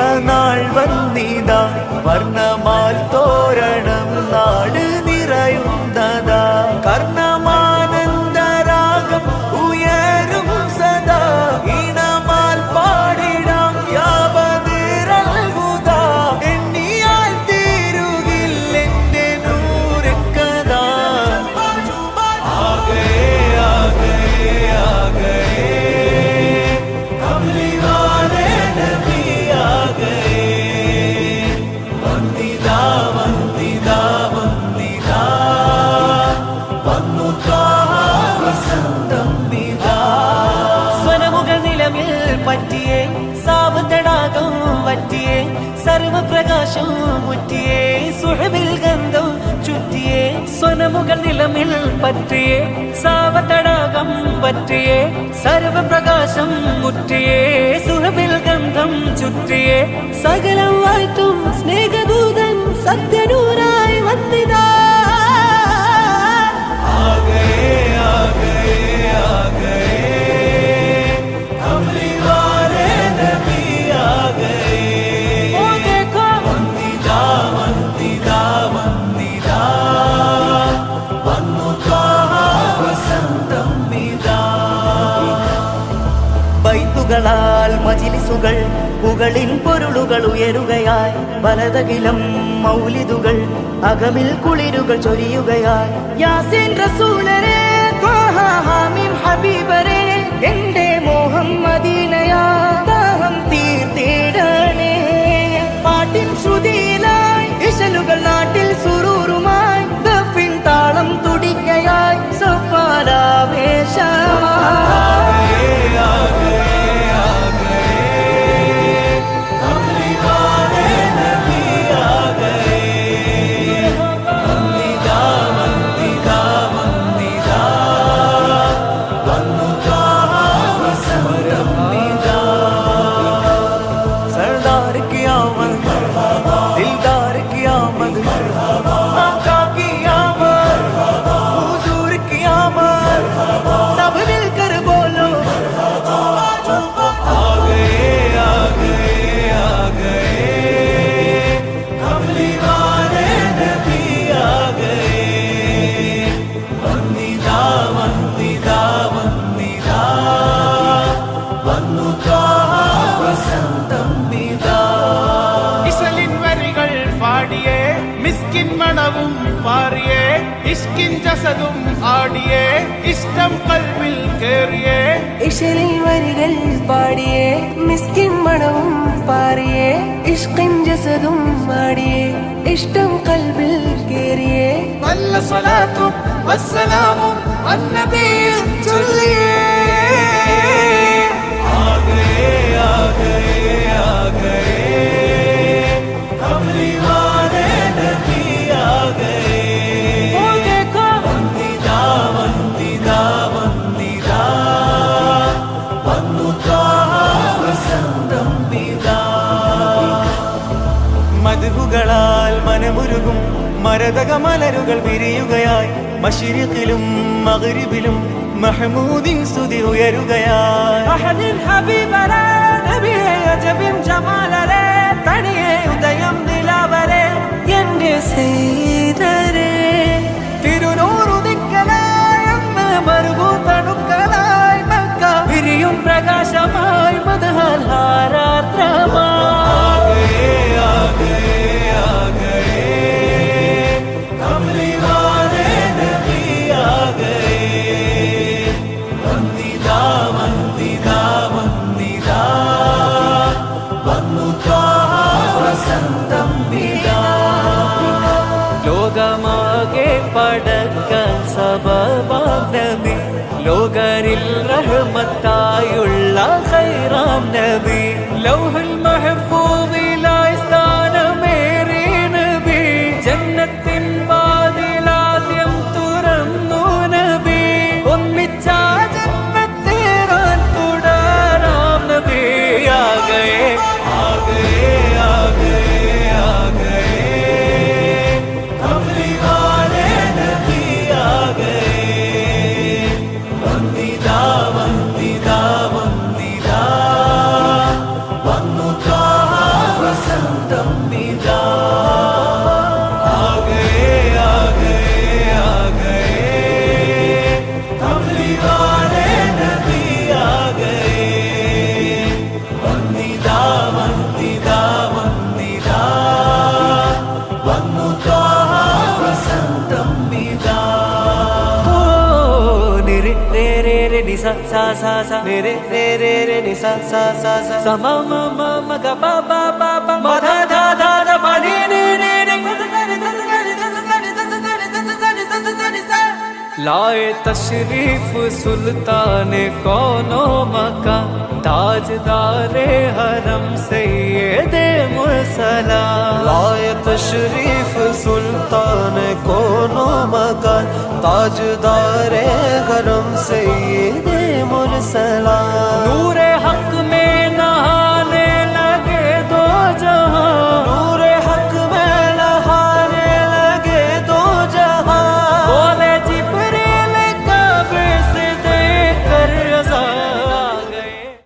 നാൾ വന്നിതാ. വർണമാൽ തോരണം നാട് നിറയുന്നതാ പറ്റിയേ സാവത്തടാകം പറ്റിയേ സർവപ്രകാശം മുറ്റിയേ സുഹവിൽ ഗന്ധം ചുറ്റിയേ സ്വനമുകൾ നിലമിൽ പറ്റിയേ സാവത്തടാകം പറ്റിയേ സർവപ്രകാശം മുറ്റിയേ സുഹവിൽ ഗന്ധം ചുറ്റിയേ സകലം വാഴ്ത്തും സ്നേഹദൂതൻ സത്യനൂരായി വന്നിതാ. മജിലിസുകൾ പുകളിൻ പൊരുളുകൾ ഉയരുകയായി വലതകിലം മൗലിതുകൾ അകമിൽ കുളിരുകൾ ചൊരിയുകയായി പാട്ടിൻ ശ്രുതിയിലായി ജസതും ആടിയേ ഇഷ്ടം കൽവിൽ കേറിയേ. ഇഷലിൽ വരികൾ പാടിയേ മിസ്കിൻ മണവും പാറിയേ ഇഷ്കിൻ ജസതും മാടിയേ ഇഷ്ടം കൽവിൽ കേറിയേ. നല്ല സ്വലാത്തും വസ്സലാമും അന്നബിയിൽ ചൊല്ലിയേ. മനമുരുകും. മരതക മലരുകൾ വിരിയുകയായി. മഷിരിഖിലും മകരിബിലും മഹമൂദിൻ സ്തുതി ഉയരുകയായി. നബിയെ നബി ലോകരിൽ റഹ്മത്തായുള്ള ഖൈറാം നബി. ലൗഹുൽ sa sa sa sa re re re re re ni sa sa sa sa sa ma ma ma ma ga ba ba ba ba ma tha tha tha tha ma ni ni ni ni लाए तशरीफ सुल्तान कोनो मका ताजदार हरम से ये दे मुसला लाए तशरीफ ताजदार गरम सैयद मुरसला नूर